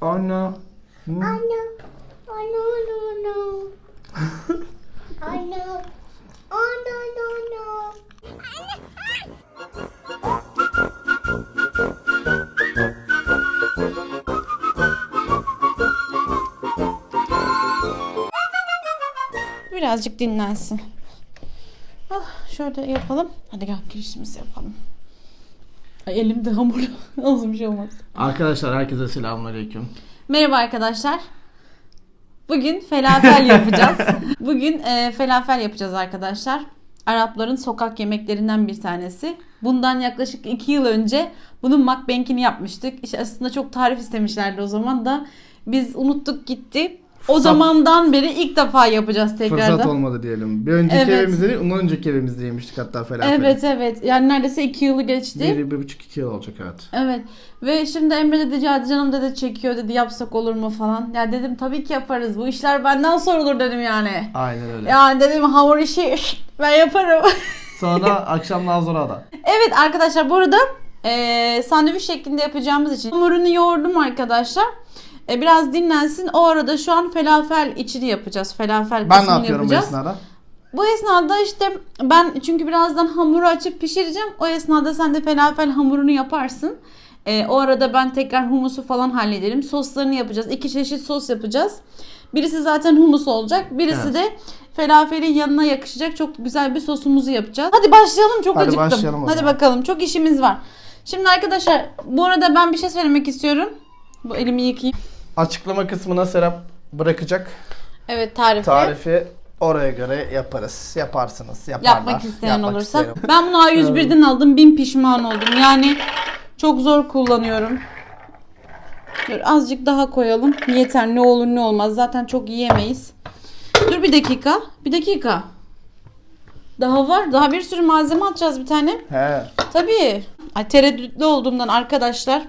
No. I know. Oh, no, no, no. Birazcık dinlensin. Ah, şöyle yapalım. Hadi gel girişimizi yapalım. Ay elimde hamur. Olsun bir şey olmaz. Arkadaşlar herkese selamünaleyküm. Merhaba arkadaşlar. Bugün felafel yapacağız. Bugün e, felafel yapacağız arkadaşlar. Arapların sokak yemeklerinden bir tanesi. Bundan yaklaşık 2 yıl önce bunun mukbang'ini yapmıştık. İşte aslında çok tarif istemişlerdi o zaman da. Biz unuttuk gitti. O zamandan beri ilk defa yapacağız tekrardan. Fırsat olmadı diyelim. Bir önceki Evet. evimizde değil, ondan önceki evimizde yemiştik hatta felafel. Evet evet. Yani neredeyse 2 yılı geçti. Bir, bir buçuk iki yıl olacak evet. Evet. Ve şimdi Emre dedi hadi canım dedi çekiyor dedi yapsak olur mu falan. Ya dedim tabii ki yaparız. Bu işler benden sorulur dedim yani. Aynen öyle. Yani dedim hamur işi ben yaparım. Sonra akşam Nazlı'na da. evet arkadaşlar bu arada eee sandviç şeklinde yapacağımız için hamurunu yoğurdum arkadaşlar. E, biraz dinlensin. O arada şu an felafel içini yapacağız. Felafel Ben ne kısmını yapıyorum bu yapacağız. esnada? Bu esnada işte ben çünkü birazdan hamuru açıp pişireceğim. O esnada sen de felafel hamurunu yaparsın. Ee, o arada ben tekrar humusu falan hallederim. Soslarını yapacağız. İki çeşit sos yapacağız. Birisi zaten humus olacak. Birisi Evet. de felafelin yanına yakışacak çok güzel bir sosumuzu yapacağız. Hadi başlayalım çok Hadi acıktım. başlayalım o Hadi zaman. bakalım çok işimiz var. Şimdi arkadaşlar bu arada ben bir şey söylemek istiyorum. Bu elimi yıkayayım. Açıklama kısmına Serap bırakacak. Evet tarifi. Tarifi oraya göre yaparız. Yaparsınız. Yaparlar. Yapmak isteyen Yapmak olursa. isterim. Ben bunu A101'den aldım. Bin pişman oldum. Yani çok zor kullanıyorum. Dur azıcık daha koyalım. Yeter ne olur ne olmaz. Zaten çok yiyemeyiz. Dur bir dakika. Bir dakika. Daha var. Daha bir sürü malzeme atacağız bir tane. He. Tabii. Ay, tereddütlü olduğumdan arkadaşlar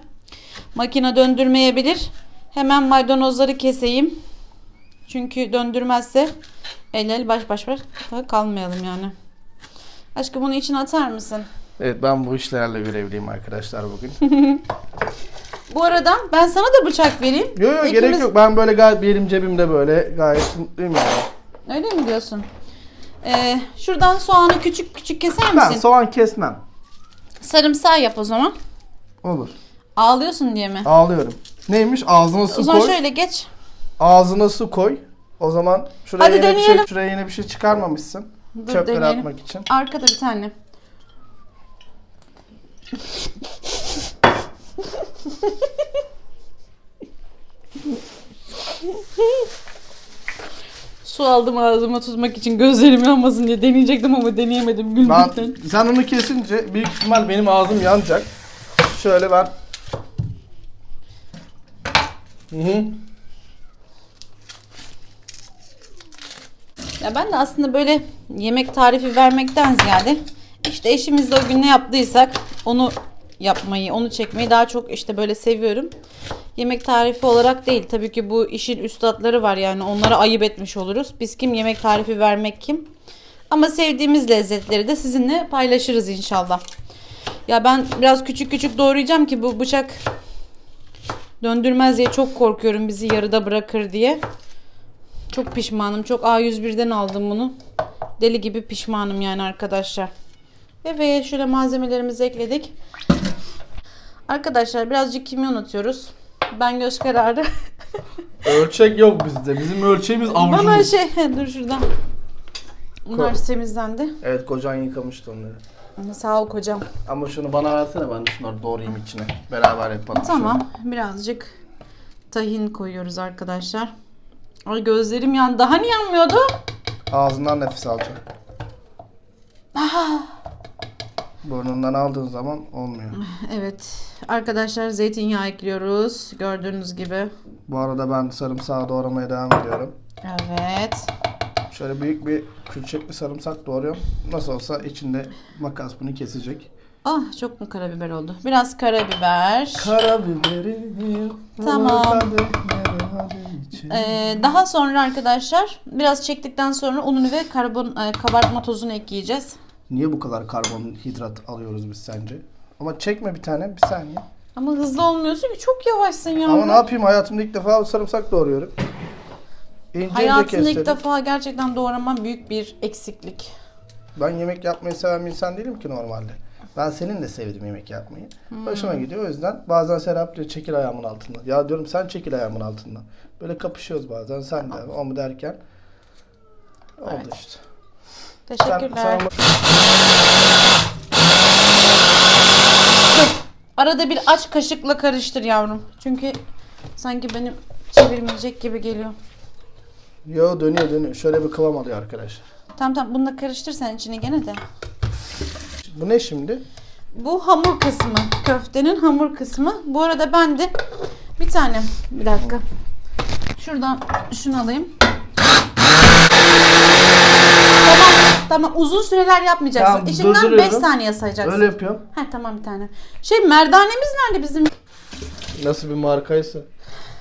makine döndürmeyebilir. Hemen maydanozları keseyim. Çünkü döndürmezse el el baş baş baş kalmayalım yani. Aşkım bunu içine atar mısın? Evet ben bu işlerle görevliyim arkadaşlar bugün. Bu arada ben sana da bıçak vereyim. Yok yok gerek yok. Ben böyle gayet bir elim cebimde böyle gayet mutluyum yani. Öyle mi diyorsun? Ee, şuradan soğanı küçük küçük keser Ben misin? soğan kesmem. Sarımsağı yap o zaman. Olur. Ağlıyorsun diye mi? Ağlıyorum. Neymiş? Ağzına O su zaman koy. şöyle geç. Ağzına su koy. O zaman şuraya Hadi yine bir şey, deneyelim. şuraya yine bir şey çıkarmamışsın. Dur, Çöpleri deneyelim. atmak için. Arkada bir tane. Su aldım ağzıma tutmak için gözlerim yanmasın diye deneyecektim ama deneyemedim Ben, gülmekten. sen onu kesince büyük ihtimal benim ağzım yanacak. Şöyle ben Hı hı. Ya ben de aslında böyle yemek tarifi vermekten ziyade işte eşimizle o gün ne yaptıysak onu yapmayı, onu çekmeyi daha çok işte böyle seviyorum. Yemek tarifi olarak değil. Tabii ki bu işin üstadları var yani onlara ayıp etmiş oluruz. Biz kim yemek tarifi vermek kim? Ama sevdiğimiz lezzetleri de sizinle paylaşırız inşallah. Ya ben biraz küçük küçük doğrayacağım ki bu bıçak döndürmez diye çok korkuyorum bizi yarıda bırakır diye. Çok pişmanım. Çok A101'den aldım bunu. Deli gibi pişmanım yani arkadaşlar. Evet şöyle malzemelerimizi ekledik. Arkadaşlar birazcık kimyon atıyoruz. Ben göz kararı. Ölçek yok bizde. Bizim ölçeğimiz avucumuz. Bana şey dur şuradan. Bunlar temizlendi. Evet kocan yıkamıştı onları. Sağ ol kocam. Ama şunu bana versene ben de şunları doğrayayım içine. Beraber yapalım. Tamam. Birazcık tahin koyuyoruz arkadaşlar. Ay gözlerim yandı. Daha niye yanmıyordu? Ağzından nefes alacağım. Ah. Burnundan aldığın zaman olmuyor. Evet. Arkadaşlar zeytinyağı ekliyoruz. Gördüğünüz gibi. Bu arada ben sarımsağı doğramaya devam ediyorum. Evet. Şöyle büyük bir külçek bir sarımsak doğruyorum. Nasıl olsa içinde makas bunu kesecek. Ah çok mu karabiber oldu? Biraz karabiber. Karabiberi Tamam. hadi, hadi içelim. Ee, daha sonra arkadaşlar biraz çektikten sonra ununu ve karbon e, kabartma tozunu ekleyeceğiz. Niye bu kadar karbonhidrat alıyoruz biz sence? Ama çekme bir tane bir saniye. Ama hızlı olmuyorsun ki çok yavaşsın ya. Ama ne yapayım hayatımda ilk defa sarımsak doğruyorum. İnce Hayatında ilk defa gerçekten doğraman büyük bir eksiklik. Ben yemek yapmayı seven bir insan değilim ki normalde. Ben senin de sevdim yemek yapmayı. Hoşuma gidiyor o yüzden bazen Serap diyor çekil ayağımın altından. Ya diyorum sen çekil ayağımın altından. Böyle kapışıyoruz bazen sen de o mu derken. Oldu Evet. işte. Sen- Teşekkürler. sen- Arada bir aç kaşıkla karıştır yavrum. Çünkü sanki benim çevirmeyecek gibi geliyor. Yo dönüyor dönüyor. Şöyle bir kıvam alıyor arkadaşlar. Tamam tamam bunu da karıştır sen içine gene de. Bu ne şimdi? Bu hamur kısmı. Köftenin hamur kısmı. Bu arada ben de bir tane bir dakika. Şuradan şunu alayım. Tamam. Tamam uzun süreler yapmayacaksın. Tamam, İçinden 5 durduruyorum. saniye sayacaksın. Öyle yapıyorum. Heh, tamam bir tane. Şey merdanemiz nerede bizim? Nasıl bir markaysa.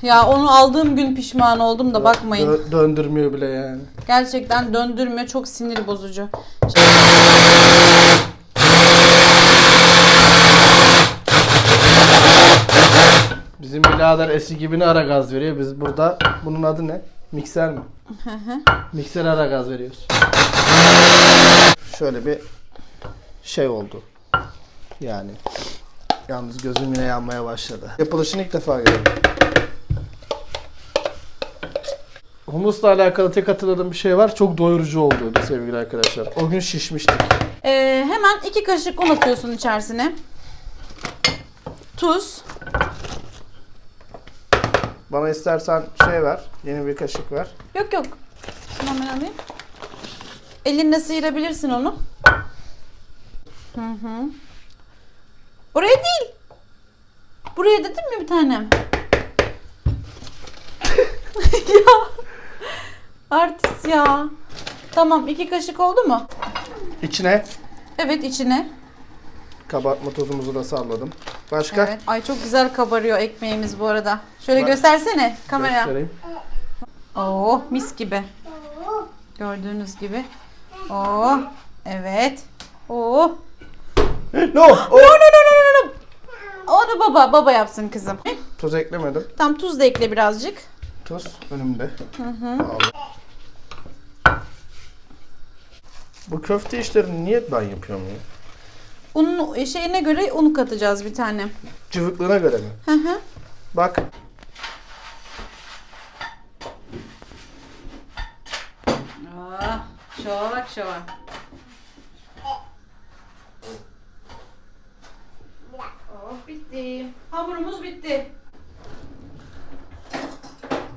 Ya onu aldığım gün pişman oldum da bakmayın. Dö- döndürmüyor bile yani. Gerçekten döndürmüyor. Çok sinir bozucu. Bizim birader eski gibi ne ara gaz veriyor. Biz burada bunun adı ne? Mikser mi? Mikser ara gaz veriyoruz. Şöyle bir şey oldu. Yani yalnız gözüm yine yanmaya başladı. Yapılışını ilk defa gördüm. Humusla alakalı tek hatırladığım bir şey var. Çok doyurucu olduğu sevgili arkadaşlar. O gün şişmiştik. Ee, hemen iki kaşık un atıyorsun içerisine. Tuz. Bana istersen şey ver. Yeni bir kaşık ver. Yok yok. Şunu hemen alayım. Elinle sıyırabilirsin onu. Hı hı. Oraya değil. Buraya dedim mi bir tanem? ya. Artist ya. Tamam iki kaşık oldu mu? İçine Evet içine. kabartma tozumuzu da salladım. Başka? Evet. Ay çok güzel kabarıyor ekmeğimiz bu arada. Şöyle Bak. göstersene kameraya. Göstereyim. Oo mis gibi. Gördüğünüz gibi. Oo evet. Oo. No! No no no no no no. Onu baba baba yapsın kızım. Tuz eklemedim. Tam tuz da ekle birazcık. Tuz önümde. Al. Bu köfte işlerini niye ben yapıyorum ya? Unun şeyine göre un katacağız bir tane. Cıvıklığına göre mi? Hı hı. Bak. Aa, şova bak şova. Oh bitti. Hamurumuz bitti.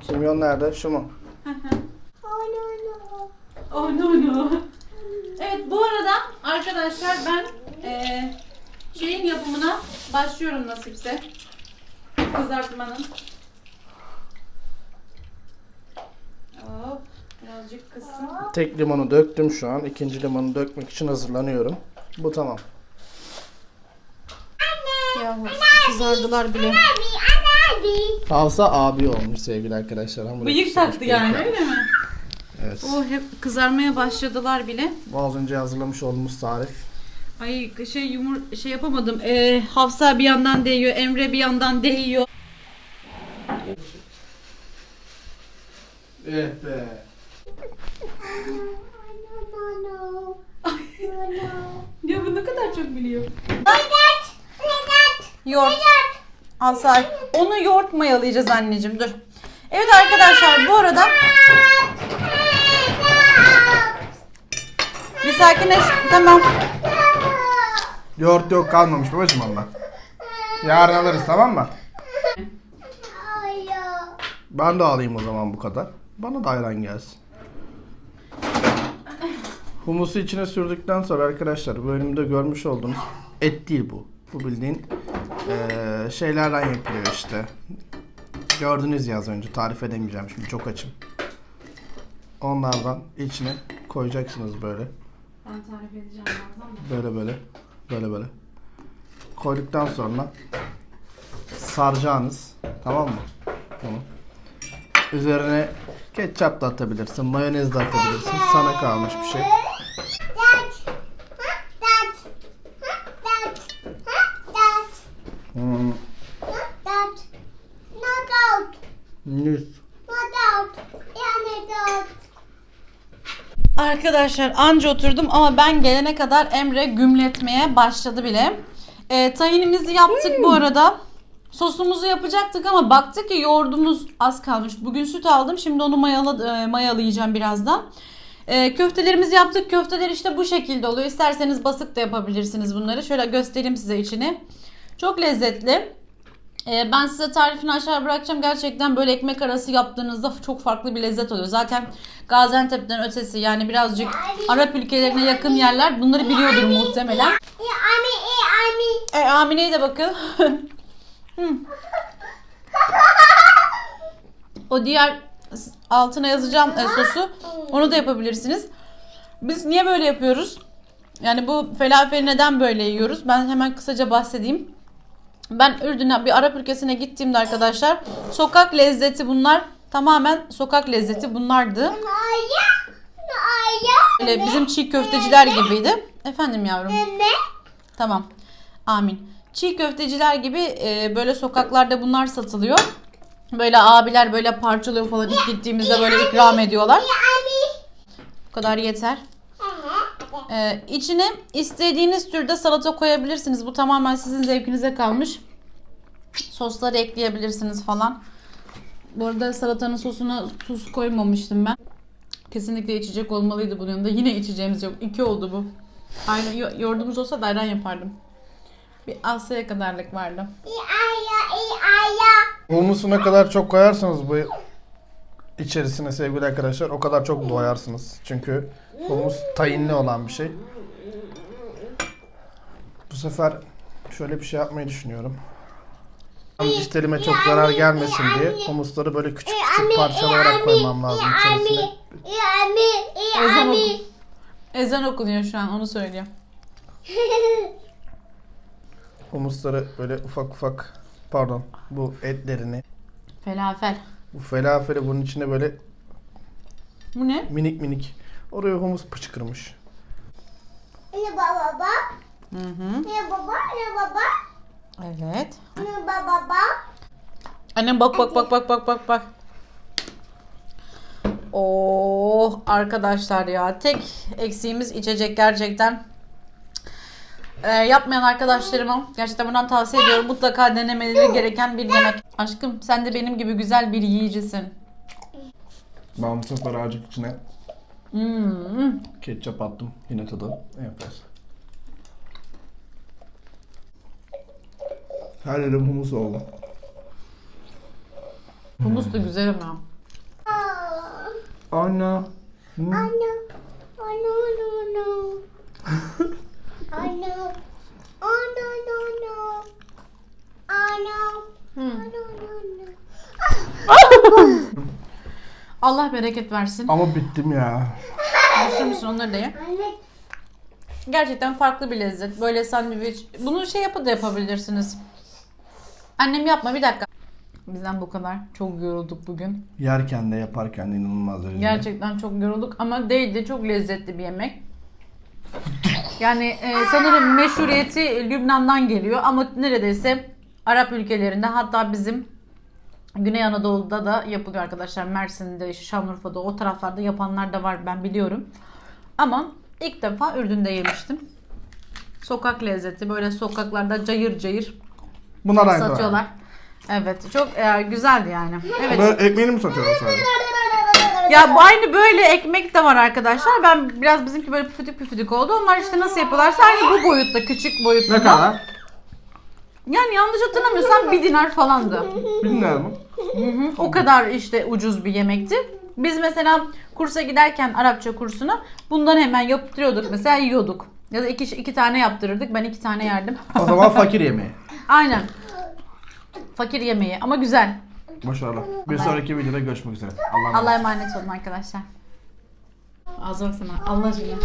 Kimyon nerede? Şu mu? Oh no no. Oh no no. Evet bu arada arkadaşlar ben eee, şeyin yapımına başlıyorum nasipse. Kızartmanın. Hop birazcık. Tek limonu döktüm şu an. İkinci limonu dökmek için hazırlanıyorum. Bu tamam. Yahu kızardılar bile. Abi, abi. Olmuş sevgili arkadaşlar. Hamur Bıyık taktı yani öyle mi? Evet. O hep kızarmaya başladılar bile. Bu az önce hazırlamış olduğumuz tarif. Ay şey yumur şey yapamadım. Ee, Hafsa bir yandan değiyor, Emre bir yandan değiyor. Eh be. No no no. No no. Ya bu ne kadar çok biliyor. Vedat. Yoğurt. Al say. Onu yoğurt mayalayacağız anneciğim dur. Evet arkadaşlar bu arada bir sakinleş. Tamam. Yoğurt yok kalmamış babacım Allah. Yarın alırız tamam mı? Ben de alayım o zaman bu kadar. Bana da ayran gelsin. Humusu içine sürdükten sonra arkadaşlar bu önümde görmüş olduğunuz et değil bu. Bu bildiğin eee, şeylerden yapılıyor işte. Gördünüz ya az önce tarif edemeyeceğim şimdi çok açım. Onlardan içine koyacaksınız böyle. Ben tarif edeceğim bazen Böyle böyle. Böyle böyle. Koyduktan sonra saracağınız. Tamam mı? Bunu. Üzerine ketçap da atabilirsin. Mayonez de atabilirsin. Sana kalmış bir şey. Arkadaşlar anca oturdum ama ben gelene kadar Emre gümletmeye başladı bile. Ee, tahinimizi yaptık bu arada. Sosumuzu yapacaktık ama baktık ki yoğurdumuz az kalmış. Bugün süt aldım. Şimdi onu mayala, e, mayalayacağım birazdan. Ee, köftelerimizi yaptık. Köfteler işte bu şekilde oluyor. İsterseniz basık da yapabilirsiniz bunları. Şöyle göstereyim size içini. Çok lezzetli. Ee, ben size tarifini aşağı bırakacağım. Gerçekten böyle ekmek arası yaptığınızda çok farklı bir lezzet oluyor. Zaten Gaziantep'ten ötesi yani birazcık Arap ülkelerine yakın yerler bunları biliyordur muhtemelen. E ami. Amine'ye de bakın. Hı. o diğer altına yazacağım e, sosu onu da yapabilirsiniz. Biz niye böyle yapıyoruz? Yani bu felafeli neden böyle yiyoruz? Ben hemen kısaca bahsedeyim. Ben Ürdün'e bir Arap ülkesine gittiğimde arkadaşlar sokak lezzeti bunlar. Tamamen sokak lezzeti bunlardı. Böyle bizim çiğ köfteciler gibiydi. Efendim yavrum. Ne? Tamam. Amin. Çiğ köfteciler gibi e, böyle sokaklarda bunlar satılıyor. Böyle abiler böyle parçalıyor falan ilk gittiğimizde böyle ikram ediyorlar. Bu kadar yeter. Aha. E, içine istediğiniz türde salata koyabilirsiniz. Bu tamamen sizin zevkinize kalmış. Sosları ekleyebilirsiniz falan. Bu arada salatanın sosuna tuz koymamıştım ben. Kesinlikle içecek olmalıydı bunun yanında. Yine içeceğimiz yok. İki oldu bu. Aynen yo- yoğurdumuz olsa da ayran yapardım. Bir Asya'ya kadarlık vardı. E aya, e aya. Humusu ne kadar çok koyarsanız bu içerisine sevgili arkadaşlar o kadar çok doyarsınız. Çünkü humus tayinli olan bir şey. Bu sefer şöyle bir şey yapmayı düşünüyorum. Dişlerime çok zarar gelmesin diye humusları böyle küçük küçük parçalayarak koymam lazım içerisine. Ezan, oku- Ezan okunuyor şu an onu söylüyor. Humusları böyle ufak ufak pardon bu etlerini Felafel. Bu felafeli bunun içine böyle Bu ne? minik minik oraya humus pıçkırmış. Ne baba baba? Hı hı. Ne baba? Ne baba? Evet. Ne baba baba? Annem bak bak bak bak bak bak bak. Oh arkadaşlar ya tek eksiğimiz içecek gerçekten. Ee, yapmayan arkadaşlarıma gerçekten buradan tavsiye ediyorum. Mutlaka denemeleri gereken bir yemek. Aşkım sen de benim gibi güzel bir yiyicisin. Ben bu sefer azıcık içine Hmm. ketçap attım. Yine tadı enfes. Her yerim humus oldu. Humus da güzel ama. Anne. Hmm. Anne. Anne, no. Anne. Oh, no, no, no. Anne. Hmm. Oh, no, no, no. Allah bereket versin. Ama bittim ya. Düşür müsün onları da ye. Gerçekten farklı bir lezzet. Böyle sandviç. Bunu şey yapıp da yapabilirsiniz. Annem yapma bir dakika. Bizden bu kadar. Çok yorulduk bugün. Yerken de yaparken de inanılmaz derecede. Gerçekten çok yorulduk ama değildi. Çok lezzetli bir yemek. Yani e, sanırım meşhuriyeti Lübnan'dan geliyor ama neredeyse Arap ülkelerinde hatta bizim Güney Anadolu'da da yapılıyor arkadaşlar. Mersin'de, Şanlıurfa'da o taraflarda yapanlar da var ben biliyorum. Ama ilk defa Ürdün'de yemiştim. Sokak lezzeti böyle sokaklarda cayır cayır Bunlar aynı satıyorlar. Evet çok e, güzeldi yani. Evet. Böyle ekmeğini mi satıyorlar sadece? Ya bu aynı böyle ekmek de var arkadaşlar. Ben biraz bizimki böyle püfüdük püfüdük oldu. Onlar işte nasıl yapıyorlarsa aynı bu boyutta, küçük boyutta. Ne kadar? Yani yanlış hatırlamıyorsam bir dinar falandı. Binler mi? O kadar işte ucuz bir yemekti. Biz mesela kursa giderken Arapça kursuna bundan hemen yaptırıyorduk mesela yiyorduk. Ya da iki, iki tane yaptırırdık. Ben iki tane yerdim. O zaman fakir yemeği. Aynen. Fakir yemeği ama güzel. Başarılı. Bir sonraki videoda görüşmek üzere. Allah'a emanet. Allah'a emanet olun arkadaşlar. Ağzına sana. Allah aşkına.